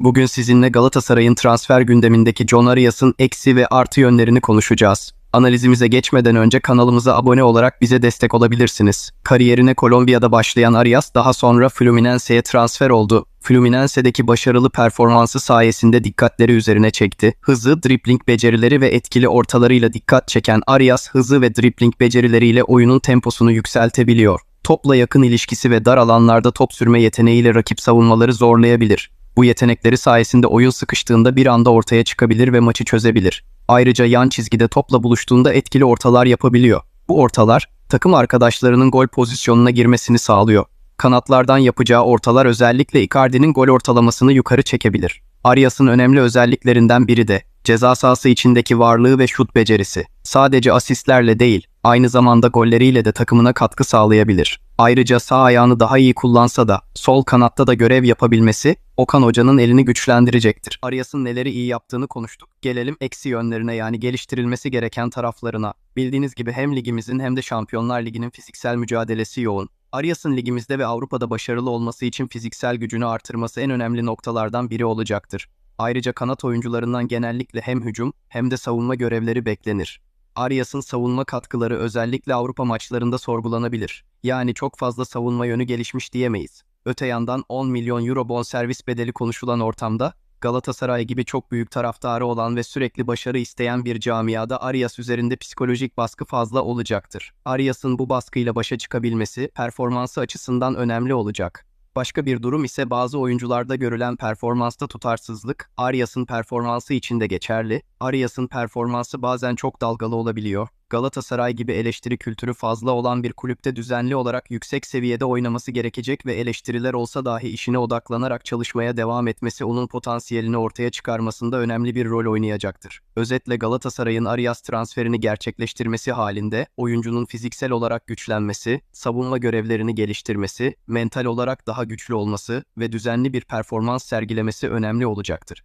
Bugün sizinle Galatasaray'ın transfer gündemindeki John Arias'ın eksi ve artı yönlerini konuşacağız. Analizimize geçmeden önce kanalımıza abone olarak bize destek olabilirsiniz. Kariyerine Kolombiya'da başlayan Arias daha sonra Fluminense'ye transfer oldu. Fluminense'deki başarılı performansı sayesinde dikkatleri üzerine çekti. Hızı, dribling becerileri ve etkili ortalarıyla dikkat çeken Arias hızı ve dribling becerileriyle oyunun temposunu yükseltebiliyor. Topla yakın ilişkisi ve dar alanlarda top sürme yeteneğiyle rakip savunmaları zorlayabilir. Bu yetenekleri sayesinde oyun sıkıştığında bir anda ortaya çıkabilir ve maçı çözebilir. Ayrıca yan çizgide topla buluştuğunda etkili ortalar yapabiliyor. Bu ortalar takım arkadaşlarının gol pozisyonuna girmesini sağlıyor. Kanatlardan yapacağı ortalar özellikle Icardi'nin gol ortalamasını yukarı çekebilir. Arias'ın önemli özelliklerinden biri de ceza sahası içindeki varlığı ve şut becerisi. Sadece asistlerle değil, aynı zamanda golleriyle de takımına katkı sağlayabilir. Ayrıca sağ ayağını daha iyi kullansa da sol kanatta da görev yapabilmesi Okan Hoca'nın elini güçlendirecektir. Arias'ın neleri iyi yaptığını konuştuk. Gelelim eksi yönlerine yani geliştirilmesi gereken taraflarına. Bildiğiniz gibi hem ligimizin hem de Şampiyonlar Ligi'nin fiziksel mücadelesi yoğun. Arias'ın ligimizde ve Avrupa'da başarılı olması için fiziksel gücünü artırması en önemli noktalardan biri olacaktır. Ayrıca kanat oyuncularından genellikle hem hücum hem de savunma görevleri beklenir. Arias'ın savunma katkıları özellikle Avrupa maçlarında sorgulanabilir. Yani çok fazla savunma yönü gelişmiş diyemeyiz. Öte yandan 10 milyon euro bonservis bedeli konuşulan ortamda Galatasaray gibi çok büyük taraftarı olan ve sürekli başarı isteyen bir camiada Arias üzerinde psikolojik baskı fazla olacaktır. Arias'ın bu baskıyla başa çıkabilmesi performansı açısından önemli olacak. Başka bir durum ise bazı oyuncularda görülen performansta tutarsızlık, Arias'ın performansı için de geçerli. Arias'ın performansı bazen çok dalgalı olabiliyor. Galatasaray gibi eleştiri kültürü fazla olan bir kulüpte düzenli olarak yüksek seviyede oynaması gerekecek ve eleştiriler olsa dahi işine odaklanarak çalışmaya devam etmesi onun potansiyelini ortaya çıkarmasında önemli bir rol oynayacaktır. Özetle Galatasaray'ın Arias transferini gerçekleştirmesi halinde oyuncunun fiziksel olarak güçlenmesi, savunma görevlerini geliştirmesi, mental olarak daha güçlü olması ve düzenli bir performans sergilemesi önemli olacaktır.